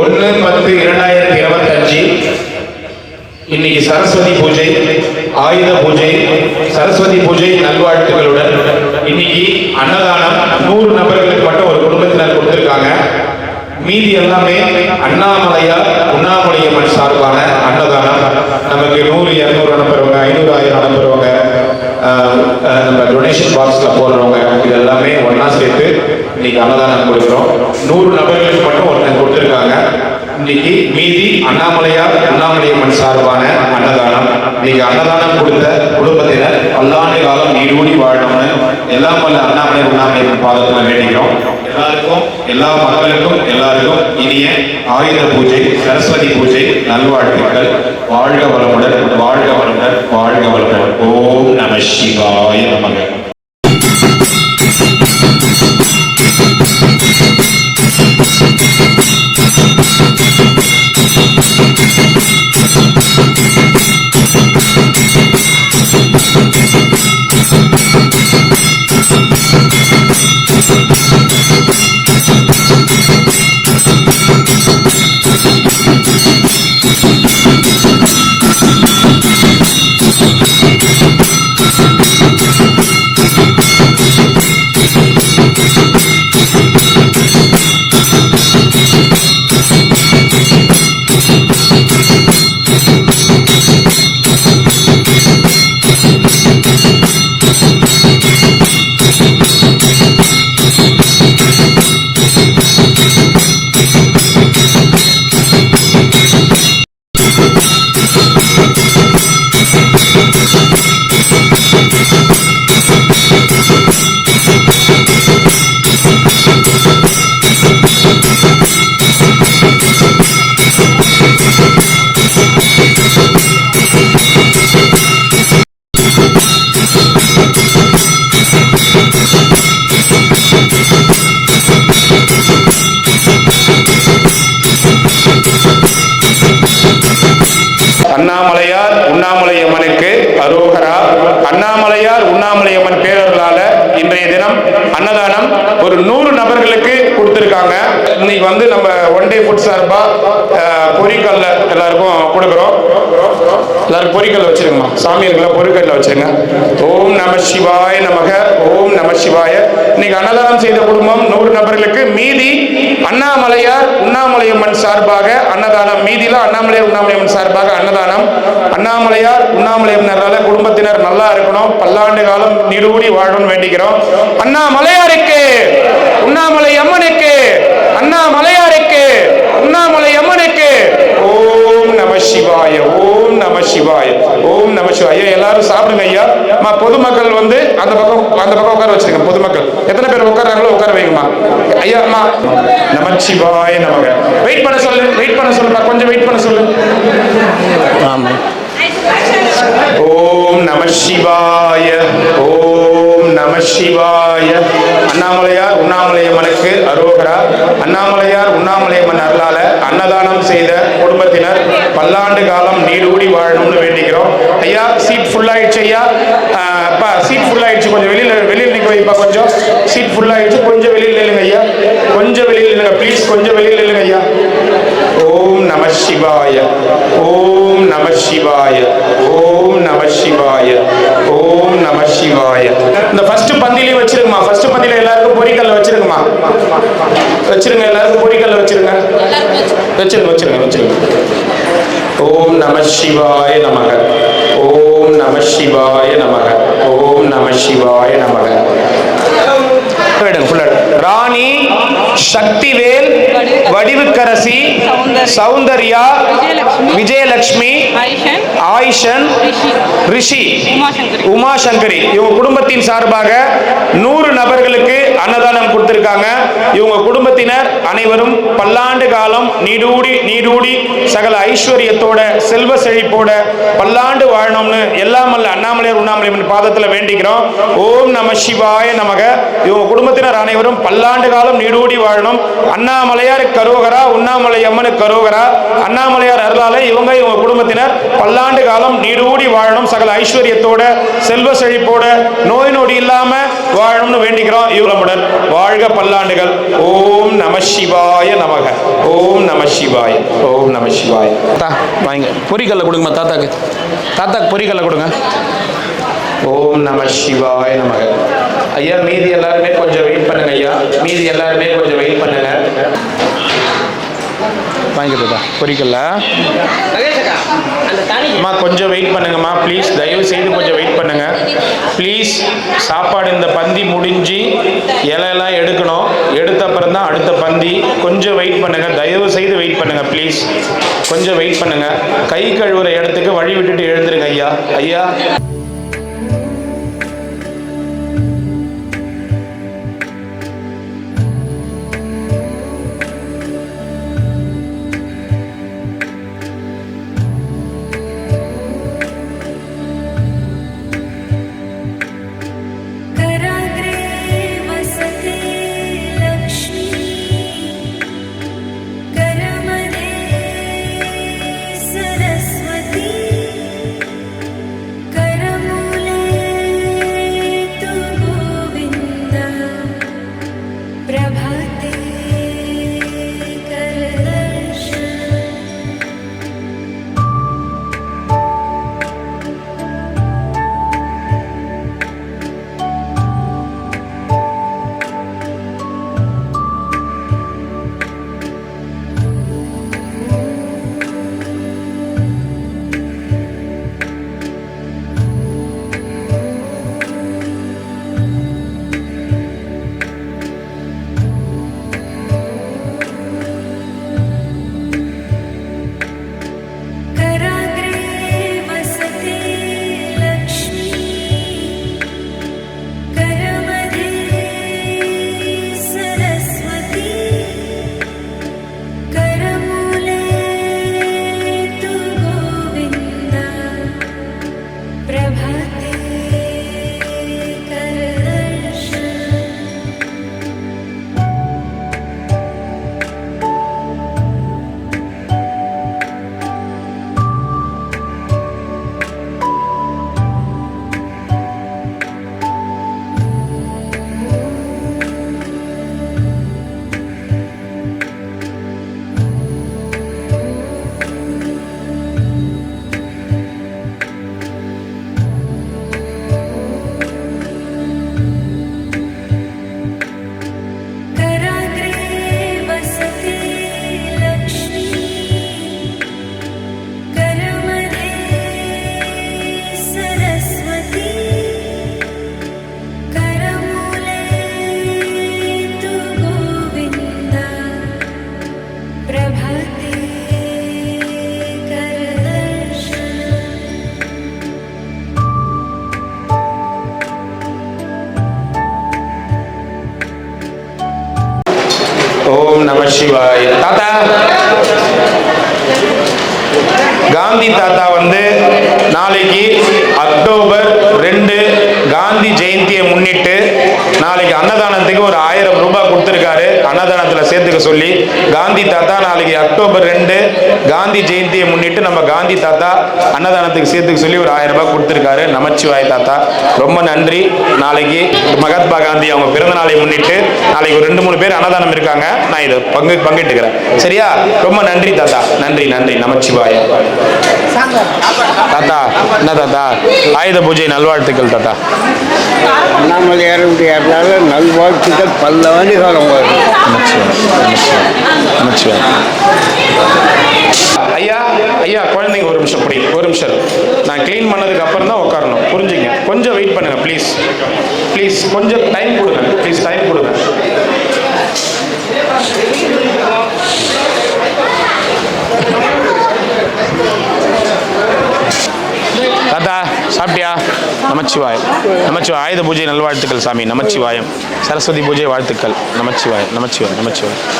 ஒன்று பத்து இரண்டாயிரத்தி இருபத்தஞ்சு. இன்னைக்கு சரஸ்வதி பூஜை ஆயுத பூஜை சரஸ்வதி பூஜை நல்வாழ்த்துக்களுடன் இன்னைக்கு அன்னதானம் நூறு நபர்களுக்கு மட்டும் ஒரு குடும்பத்தினர் கொடுத்திருக்காங்க. மீதி எல்லாமே அண்ணாமலையார் உண்ணாமலையம்மன் சார்பான அன்னதானம். நமக்கு நூறு இரநூறு அனுப்புறவங்க ஐநூறு ஆயிரம் அனுப்புறவங்க நம்ம டொனேஷன் பாக்ஸில் போடுறவங்க இது எல்லாமே ஒன்றா சேர்த்து இன்னைக்கு அன்னதானம் கொடுக்குறோம். நூறு நபர்களுக்கு மட்டும் ஒருத்தன் கொடுத்துருக்காங்க. இன்னைக்கு மீதி அண்ணாமலையார் அண்ணாமலையம்மன் சார்பான அன்னதானம். இன்னைக்கு அன்னதானம் கொடுத்த குடும்பத்தினர் பல்லாண்டு காலம் நீடூடி வாழணும்னு எல்லாம் வல்ல அண்ணாமலை உண்ணாமலையம்மன் பாதத்தில் வேண்டிக்கிறோம். எல்லாருக்கும் எல்லா மக்களுக்கும் எல்லாருக்கும் இனிய ஆயுத பூஜை சரஸ்வதி பூஜை நல்வாழ்த்துக்கள். வாழ்க வளமுடன் வாழ்க வளமுடன் வாழ்க வளமுடன். ஓம் நம சிவாய நமக. அரோகரா அண்ணாமலையார் உண்ணாமலையம்மன் பேரர்களால இன்றைய தினம் அன்னதானம் ஒரு நூறு நபர்களுக்கு கொடுத்துருக்காங்க. இன்னைக்கு வந்து நம்ம ஒன் டே ஃபுட் சார்பா பொறிக்கல்ல எல்லாருக்கும் கொடுக்குறோம். எல்லாரும் பொரிக்கல்ல வச்சிருக்கோம் சாமியர்களை பொறிக்கல்ல வச்சிருங்க. ஓம் நம சிவாய நமக ஓம் நம சிவாய. இன்னைக்கு அன்னதானம் செய்த குடும்பம் நூறு நபர்களுக்கு மீதி அண்ணாமலையார் உண்ணாமலையம்மன் சார்பாக அன்னதானம். மீதியில அண்ணாமலையார் உண்ணாமலையம்மன் சார்பாக அன்னதானம். அண்ணாமலையார் உண்ணாமலையம்மனால குடும்பத்தினர் நல்லா இருக்கணும். பல்லாண்டு காலம் நிறுவடி வாழணும்னு வேண்டிக்கிறோம். அண்ணாமலையாருக்கு உண்ணாமலை அம்மனுக்கு அண்ணாமலையாருக்கு உண்ணாமலை அம்மனுக்கு ஓம் நம சிவாய ஓம் நம சிவாய ஓம் நம சிவாய. எல்லாரும் சாப்பிடுங்க ஐயா. அம்மா பொதுமக்கள் வந்து அந்த பக்கம் அந்த பக்கம் உட்கார வச்சிருக்கேன் பொதுமக்கள். வைங்கம்மா ஐயா அம்மா. நமச்சிவாய நமக. வெயிட் பண்ண சொல்லு வெயிட் பண்ண சொல்லுப்பா கொஞ்சம் வெயிட் பண்ண சொல்லு. ஓம் நம சிவாய ஓம் நம சிவாய அண்ணாமலையார் உண்ணாமலையம்மனுக்கு அரோகரா. அண்ணாமலையார் உண்ணாமலையம்மன் அருளால அன்னதானம் செய்த குடும்பத்தினர் பல்லாண்டு காலம் நீடூடி வாழணும்னு வேண்டிக்கிறோம். ஐயா சீட் ஃபுல் ஆயிடுச்சு ஐயா. சீட் ஃபுல் ஆயிடுச்சு. கொஞ்சம் வெளியில வெளியில் நிக்க வைப்பா கொஞ்சம். சீட் ஃபுல் ஆயிடுச்சு கொஞ்சம் வெளியில் கொஞ்சம் வெளியில் நில்லுங்க ப்ளீஸ் கொஞ்சம் வெளியில் நில்லுங்க ஐயா. ஓம் நம சிவாய ஓம் நம சிவாய ஓம் நம சிவாய ஓம் நம சிவாய. இந்த ஃபர்ஸ்ட் பந்திலையும் வச்சிருங்கம்மா ஃபர்ஸ்ட் பந்தியில எல்லாருக்கும் பொரிக்கல்ல வச்சிருங்கம்மா. வச்சிருங்க எல்லாருக்கும் பொரிக்கல்ல வச்சிருங்க. வச்சிருங்க வச்சிருங்க வச்சிருங்க. ஓம் நம சிவாய நமக ஓம் நம சிவாய நமக ஓம் நம சிவாய நமக. சக்திவேல் வடிவுக்கரசி சௌந்தர்யா விஜயலட்சுமி ஆயிஷன் ரிஷி உமாசங்கரி. இவங்க குடும்பத்தின் சார்பாக நூறு நபர்களுக்கு அன்னதானம் கொடுத்திருக்காங்க. இவங்க குடும்பத்தினர் அனைவரும் பல்லாண்டு காலம் நீடூடி நீடூடி சகல ஐஸ்வர்யத்தோட செல்வ செழிப்போட பல்லாண்டு வாழணும்னு எல்லாம் அல்ல அண்ணாமலையார் உண்ணாமலையம்மன் பாதத்துல வேண்டிக்கிறோம். ஓம் நம சிவாய நமக. இவங்க குடும்பத்தினர் அனைவரும் பல்லாண்டு காலம் நீடூடி வாழ வாழணும் அண்ணாமலையார் கரோகரா உண்ணாமலை அம்மனுக்கு கரோகரா அண்ணாமலையார் அருளாலே இவங்க இவங்க குடும்பத்தினர் பல்லாண்டு காலம் நீடூடி வாழணும் சகல ஐஸ்வர்யத்தோட செல்வ செழிப்போட நோய் நொடி இல்லாம வாழணும்னு வேண்டிக்கிறோம். இவ்வளவுடன் வாழ்க பல்லாண்டுகள். ஓம் நம சிவாய நமக. ஓம் நம சிவாய. ஓம் நம சிவாய. வாங்க. பொரிக்கல்ல கொடுங்கம்மா தாத்தாக்கு. தாத்தாக்கு பொரிக்கல்ல கொடுங்க. ஓம் நம சிவாய நமக. ஐயா மீதி எல்லாருமே கொஞ்சம் வெயிட் பண்ணுங்க ஐயா. மீதி எல்லாருமே கொஞ்சம் வெயிட் பண்ணுங்க. வாங்கிக்கிறதா? பொரிக்கல்ல அம்மா கொஞ்சம் வெயிட் பண்ணுங்கம்மா ப்ளீஸ் தயவு செய்து கொஞ்சம் வெயிட் பண்ணுங்க. ப்ளீஸ் சாப்பாடு இந்த பந்தி முடிஞ்சு இலையெல்லாம் எடுக்கணும். எடுத்த அப்புறம் தான் அடுத்த பந்தி. கொஞ்சம் வெயிட் பண்ணுங்க. தயவு செய்து வெயிட் பண்ணுங்க ப்ளீஸ் கொஞ்சம் வெயிட் பண்ணுங்க. கை கழுவுற இடத்துக்கு வழி விட்டுட்டு எழுந்துருங்க ஐயா. ஐயா. சிவாய. தாத்தா. காந்தி தாத்தா வந்து நாளைக்கு அக்டோபர் ரெண்டு ஜெயந்தியை முன்னிட்டு நாளைக்கு அன்னதானத்துக்கு ஒரு ஆயிரம் ரூபாய் கொடுத்துருக்காரு. அன்னதானத்தில் சேர்த்துக்க சொல்லி காந்தி தாத்தா நாளைக்கு அக்டோபர் ரெண்டு காந்தி ஜெயந்தியை முன்னிட்டு நம்ம காந்தி தாத்தா அன்னதானத்துக்கு சேர்த்துக்க சொல்லி ஒரு ஆயிரம் ரூபாய் கொடுத்துருக்காரு. நமச்சிவாய் தாத்தா ரொம்ப நன்றி. நாளைக்கு மகாத்மா காந்தி அவங்க பிறந்த நாளை முன்னிட்டு நாளைக்கு ஒரு ரெண்டு மூணு பேர் அன்னதானம் இருக்காங்க. நான் இதை பங்கு பங்கிட்டுக்கிறேன். சரியா? ரொம்ப நன்றி தாத்தா. நன்றி நன்றி. நமச்சிவாய. தாத்தா என்ன தாத்தா? ஆயுத பூஜை நல்வாழ்த்துக்கள் தாத்தா. அண்ணாமலையாருடைய அருளால் நல்வாழ்த்துக்கள் பல்லாண்டு காலம் வரும் ஐயா ஐயா குழந்தைங்க ஒரு நிமிஷம் புடி ஒரு நிமிஷம். நான் க்ளீன் பண்ணதுக்கு அப்புறம் தான் உட்காரணும். புரிஞ்சுங்க. கொஞ்சம் வெயிட் பண்ணுங்க ப்ளீஸ் ப்ளீஸ் கொஞ்சம் டைம் கொடுங்க. ப்ளீஸ் டைம் கொடுங்க. தாத்தா சாப்பிட்டியா? நமச்சிவாயம். நமச்சிவாய் ஆயுத பூஜை நல்வாழ்த்துக்கள் சாமி. நமச்சிவாயம். சரஸ்வதி பூஜை வாழ்த்துக்கள். நமச்சிவாயம். நமச்சிவாயம். நமச்சிவாயம்.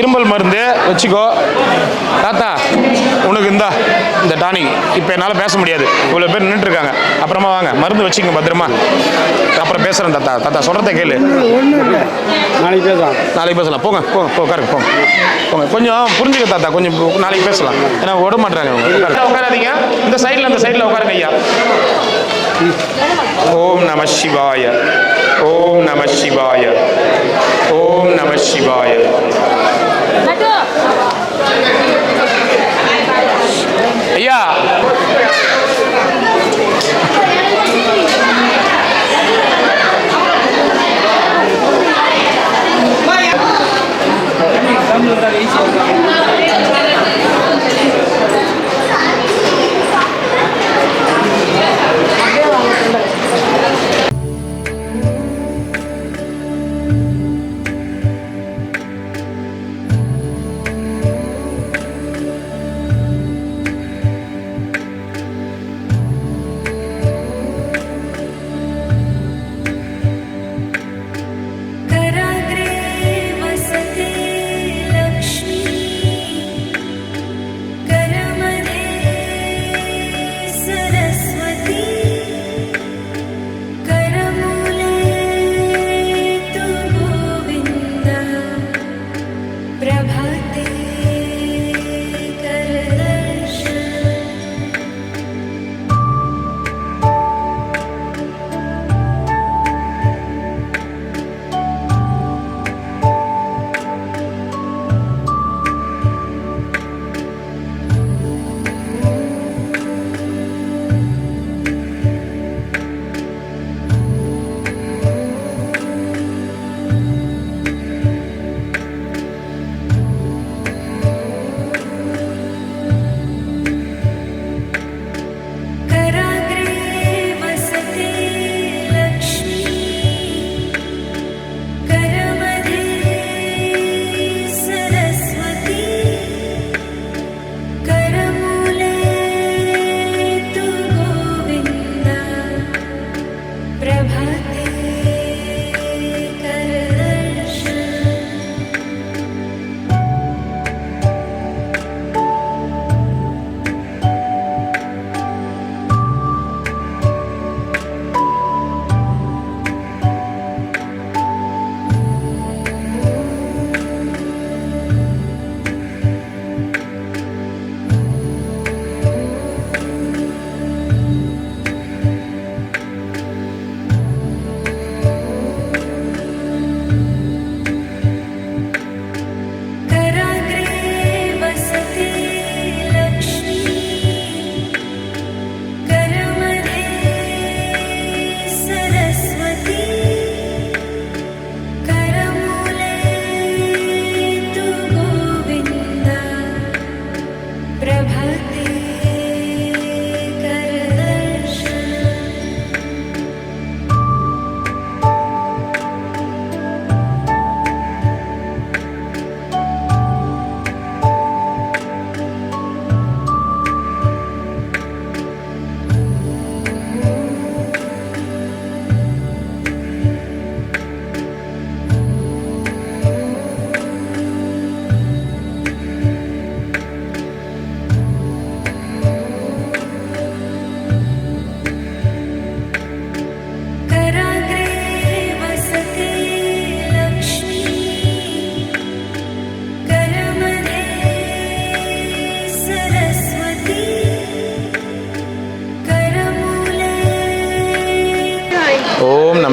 இருமல் மருந்து வச்சுக்கோ. தாத்தா உனக்கு இந்தா இந்த டானிக். இப்போ என்னால் பேச முடியாது. இவ்வளோ பேர் நின்றுட்டு இருக்காங்க அப்புறமா வாங்க. மருந்து வச்சுங்க பத்திரமா. அப்புறம் பேசுகிறேன் தாத்தா. தாத்தா சொல்கிறத கேளு. நாளைக்கு பேசலாம். நாளைக்கு பேசலாம். போங்க. போங்க போ உட்காருங்க போங்க. போங்க. கொஞ்சம் புரிஞ்சுக்க தாத்தா. கொஞ்சம் நாளைக்கு பேசலாம். ஏன்னா விட உட்காருங்க. உட்காராதீங்க. இந்த சைடில் அந்த சைடில் உட்காருங்க ஐயா. ஓம் நம சிவாய. ஓம் நம சிவாய. ஓம் நம சிவாய.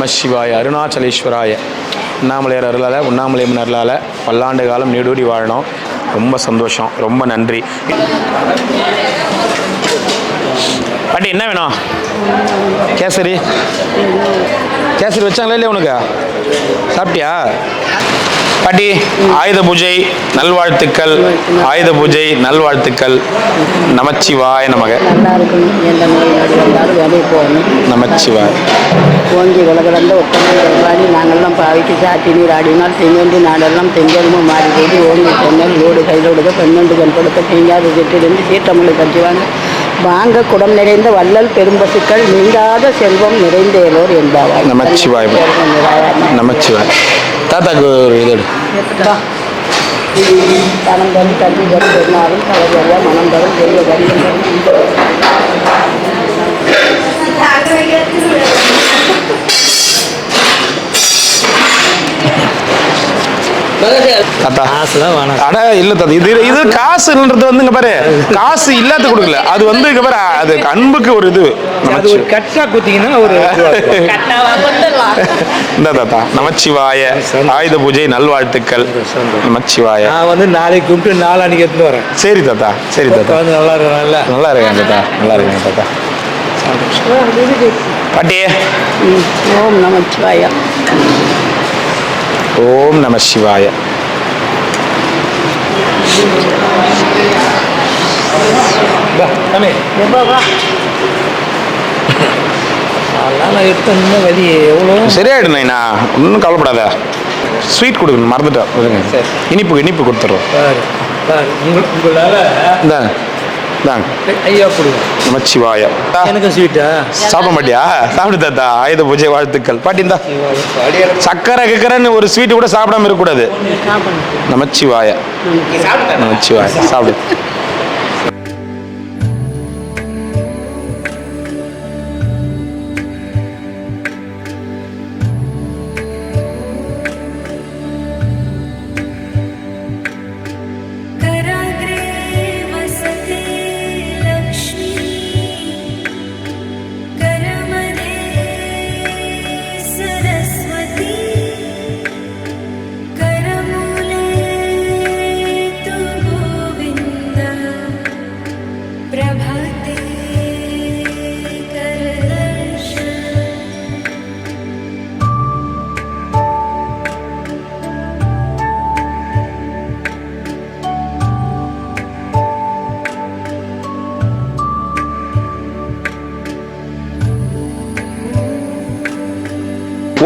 சிவாய அருணாச்சலேஸ்வராய. உண்ணாமலையார் அருளால் உண்ணாமலையம்மன் அருளால் பல்லாண்டு காலம் நீடூடி வாழணும். ரொம்ப சந்தோஷம். ரொம்ப நன்றி. பாட்டி என்ன வேணும்? கேசரி. கேசரி வச்சாங்களா இல்லையா உனக்கு? சாப்பிட்டியா? பாட்டி ஆயுத பூஜை நல்வாழ்த்துக்கள். ஆயுத பூஜை நல்வாழ்த்துக்கள். நமச்சிவாய நமக. நல்லா இருக்கணும். எந்த நோய் நொடி வந்தாலும் வெளியே போகணும். நமச்சிவாய. ஓங்கி உலகளந்த ஒப்பந்தம் வருவாடி நாங்கள்லாம் பாவிக்கு சாத்தி நீர் ஆடினால் தெங்கொண்டு நாடெல்லாம் தெங்கொழுமும் மாறி போய் ஓங்கி தென்னல் ஓடு கையிலோடுக பெண்ணொண்டு கண் கொடுக்க தீங்காத சிற்றிலிருந்து சீற்றமுள்ள கட்டுவாங்க வாங்க குடம் நிறைந்த வள்ளல் பெரும்பசுக்கள் நீங்காத செல்வம் நிறைந்தேலோர் என்பாவாய் நமச்சிவாய நமச்சிவாய் தாத்தாக்கு ஒரு இது. பணம் தரும் கல்வி தரும் பெருமாறும் கலவரியா மனம் தரும் தெய்வ வரியம் அட இல்ல தாத்தா இது இது காசுன்றது வந்து இங்க பாரு காசு இல்லாத கொடுக்கல. அது வந்து பாரு அது அன்புக்கு ஒரு இது. அது ஒரு கட்டா குத்திங்கன்னா ஒரு இந்த தாத்தா நமச்சிவாய. ஆயுத பூஜை நல்வாழ்த்துக்கள். நமச்சிவாய. நான் வந்து நாளைக்கு கும்பிட்டு நாளானிக்கு எடுத்துட்டு வரேன். சரி தாத்தா சரி தாத்தா. நல்லா இருக்கணும்ல நல்லா இருக்கேன் தாத்தா நல்லா இருக்கேன் தாத்தா. பாட்டி. ம். ஓம் நமச்சிவாயா. ஓம் நம சிவாய. நைனா ஒன்றும் கவலைப்படாத. ஸ்வீட் கொடுக்கணும் மறந்துட்டேன். இனிப்பு இனிப்பு கொடுத்துட்றோம் உங்களால் ஐயா கொடுங்க. நமச்சிவாய. எனக்கு ஸ்வீட்டா சாப்பிட மாட்டியா? சாப்பிடு தாத்தா ஆயுத பூஜை வாழ்த்துக்கள். பாட்டி இந்தா. சக்கரை கிக்கரைன்னு ஒரு ஸ்வீட் கூட சாப்பிடாம இருக்கக்கூடாது. நமச்சிவாய. நமச்சிவாய. சாப்பிடு.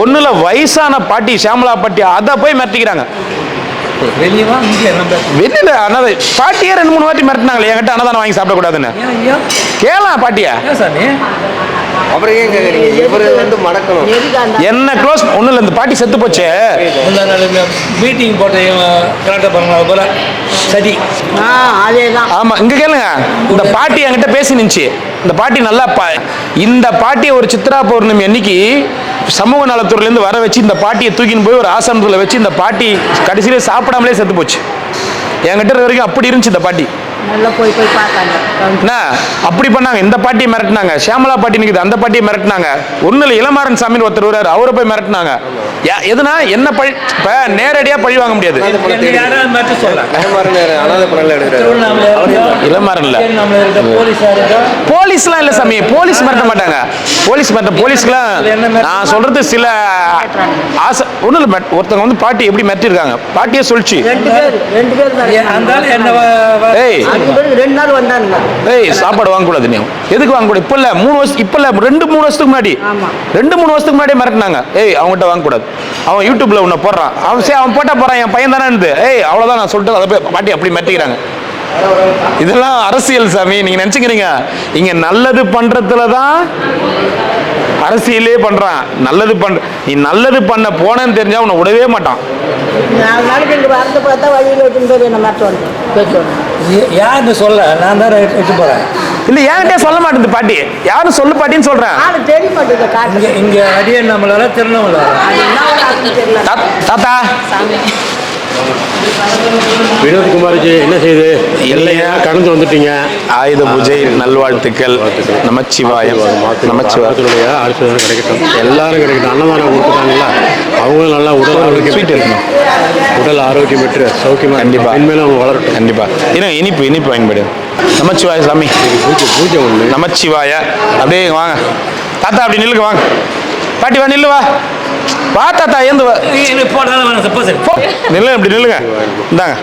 ஒண்ணுல வயசான பாட்டி ஷியாமலா பாட்டி அதை போய் மிரட்டிக்கிறாங்க. வெளியில அன்னதை பாட்டியே ரெண்டு மூணு வாட்டி மிரட்டினாங்களே என்கிட்ட அன்னதானம் வாங்கி சாப்பிடக்கூடாதுன்னு. கேளாம் பாட்டியா. அப்புறம் ஏன் கேக்குறீங்க? இவரு வந்து மடக்கணும். என்ன க்ளோஸ் ஒண்ணும் இல்ல இந்த பாட்டி செத்து போச்சே. முந்தா நாள் மீட்டிங் போட்ட கரெக்டாக பண்ணாங்க போல. சரி. ஆ அதே தான் ஆமா இங்க கேளுங்க. இந்த பாட்டி என்கிட்ட பேசி நின்னுச்சு. இந்த பாட்டி நல்லா பா இந்த பாட்டியை ஒரு சித்ரா பௌர்ணமி அன்னைக்கு சமூக நலத்துறையில இருந்து வர வச்சு இந்த பாட்டியை தூக்கின்னு போய் ஒரு ஆசிரமத்தில் வச்சு இந்த பாட்டி கடைசியில சாப்பிடாமலே செத்து போச்சு. என்கிட்ட இருக்க வரைக்கும் அப்படி இருந்துச்சு இந்த பாட்டி. போய் போய் பார்த்தாங்க. என்ன? அப்படி பண்ணாங்க. இந்த பாட்டியை மிரட்டினாங்க. ஷியாமலா பாட்டி நிக்குது. அந்த பாட்டியை மிரட்டினாங்க. இல்ல இளமாறன் சாமின்னு ஒருத்தர் வர்றாரு. அவரை போய் மிரட்டினாங்க. எதுனா? என்ன பழி? இப்ப நேரடியா பழி வாங்க முடியாது. என்னை யாராவது மட்டும் சொல்லலாம் நயமாறன் அனாதை படம்ல எடுக்கிறாரு. திருவண்ணாமலை இருக்கட்டும், இளமாறன் இல்ல. திருவண்ணாமலை இருக்கட்டும், போலீஸா இருக்கட்டும் போலீஸ்லாம் இல்ல சாமி. போலீஸ் மிரட்ட மாட்டாங்க. போலீஸ் மிரட்ட போலீஸ்க்குலாம் நான் சொல்றது சில ஆசை ஒன்றும் இல்லை ஒருத்தவங்க வந்து பாட்டி எப்படி மிரட்டிருக்காங்க பாட்டியே சொல்லிச்சு ஏய் ரெண்டு நாள் வந்தானுங்க. ஏய் சாப்பாடு வாங்கக்கூடாது நீ. எதுக்கு வாங்கக்கூடாது? இப்போ இல்லை மூணு வருஷம் இப்போ இல்லை ரெண்டு மூணு வருஷத்துக்கு முன்னாடி. ரெண்டு மூணு வருஷத்துக்கு முன்னாடி மிரட்டினாங்க. ஏய் அவங்ககிட்ட வாங்கக்கூடாது. அவன் யூடியூப்ல உன்னை போடுறான். அவன் சரி அவன் போட்டா போறான். என் பையன் தானே ஏய் அவ்வளோதான் நான் சொல்லிட்டு அதை போய் பாட்டி அப்படி மிரட்டிக்கிறாங்க. இதெல்லாம் அரசியல் சாமி. நீங்க நினைச்சுக்கிறீங்க. இங்க நல்லது பண்றதுல தான் அரசியலே பண்றான். நல்லது பண்ற நீ நல்லது பண்ண போனேன்னு தெரிஞ்சா உன்னை விடவே மாட்டான். நாலு நாளைக்கு இங்கே வரது பார்த்தா வழியில் வச்சுன்னு போய் என்ன மாட்டோம் பேசுவாங்க யா- யாருன்னு சொல்ல? நான் தான் எடுத்து போறேன். இல்ல என்கிட்டே சொல்ல மாட்டேங்குது பாட்டி. யாரும் சொல்லு பாட்டின்னு சொல்றேன். ஆளு தெரிய மாட்டேங்குது இங்க இங்க அடியண்ணாமலை திருவண்ணாமலை அது என்ன ஒரு ஆளுன்னு தெரியல. தா- தாத்தா. வினோத்குமார்ஜி என்ன செய்யுது இல்லையா. கடந்து வந்துட்டீங்க. ஆயுத பூஜை நல்வாழ்த்துக்கள். நமச்சிவாயம். அடுத்த தினம் கிடைக்கட்டும். எல்லாரும் கிடைக்கட்டும். அன்னதானம் கொடுத்துட்டாங்கல்ல அவங்களும் நல்லா உடல் ஆரோக்கியம் இருக்கணும். உடல் ஆரோக்கியம் பெற்று சௌக்கியமா கண்டிப்பா. இனிமேலும் அவங்க வளரட்டும். கண்டிப்பா. இன்னும் இனிப்பு இனிப்பு வாங்கிவிடு. நமச்சிவாய சாமி. பூஜை பூஜை ஒன்று நமச்சிவாய. அப்படியே வாங்க. தாத்தா அப்படி நில்லுங்க வாங்க. பாட்டி வா நில்லு வா. வா தாத்தா ஏந்து. நில்லுங்க இப்படி நில்லுங்க. இந்தாங்க.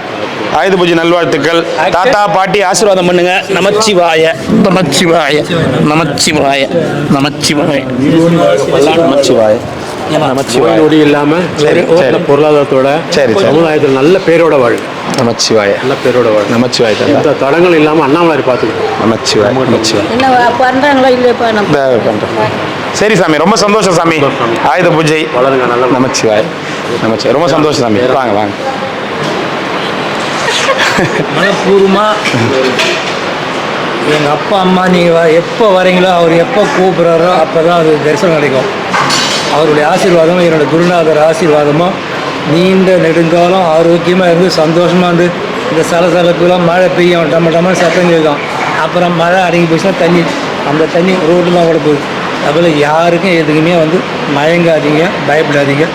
ஆயுத பூஜை நல்வாழ்த்துக்கள். தாத்தா பாட்டி ஆசீர்வாதம் பண்ணுங்க. நமச்சிவாய. நமச்சிவாய. நமச்சிவாய. நமச்சிவாய. நமச்சிவாய. நமச்சிவாய. நொடி இல்லாம சரி, ஒரு சரி. பொருளாதாரத்தோட சரி. சமுதாயத்தில் நல்ல பேரோட வாழ். நமச்சிவாய. நல்ல பேரோட வாழ். நமச்சிவாய எந்த தடங்கள் இல்லாம அண்ணாமலை பார்த்துக்கணும் நமச்சிவாய நமச்சிவாய. என்ன பண்ணுறாங்களோ இந்த பண்றேன். சரி சாமி ரொம்ப சந்தோஷம் சாமி. ஆயுத பூஜை. வளருங்க நல்ல நமச்சிவாய். நமச்சிவாய். ரொம்ப சந்தோஷம் சாமி. வாங்க வாங்க. மனப்பூர்வமாக எங்கள் அப்பா அம்மா நீங்கள் எப்போ வரீங்களோ அவர் எப்போ கூப்பிட்றாரோ அப்போ தான் அது தரிசனம் கிடைக்கும். அவருடைய ஆசீர்வாதமும் என்னோட குருநாதர் ஆசீர்வாதமும் நீண்ட நெடுங்காலம் ஆரோக்கியமாக இருந்து சந்தோஷமாக இருந்து இந்த சலசலப்புலாம் மழை பெய்யும். டம்ம டம்ம சத்தம் கேட்கும். அப்புறம் மழை அடங்கி போச்சுன்னா தண்ணி அந்த தண்ணி ரோடெலாம் ஓட போகுது. அதுபோல் யாருக்கும் எதுக்குமே வந்து மயங்காதீங்க பயப்படாதீங்க.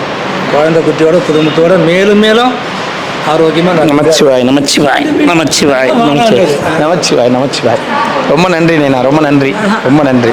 குழந்தை குட்டியோட குடும்பத்தோட மேலும் மேலும் ஆரோக்கியமாக நமச்சிவாய் நமச்சிவாய் நமச்சிவாய் நமச்சிவாய் நமச்சிவாய் நமச்சிவாய். ரொம்ப நன்றி நீனா. ரொம்ப நன்றி. ரொம்ப நன்றி.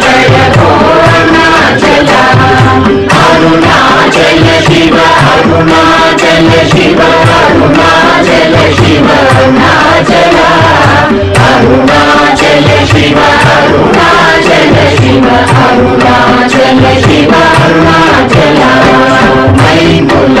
అరుణాచల శివ అరుణాచల శివ అరుణాచల శివ అరుణాచల శివ అరుణాచల మై ముల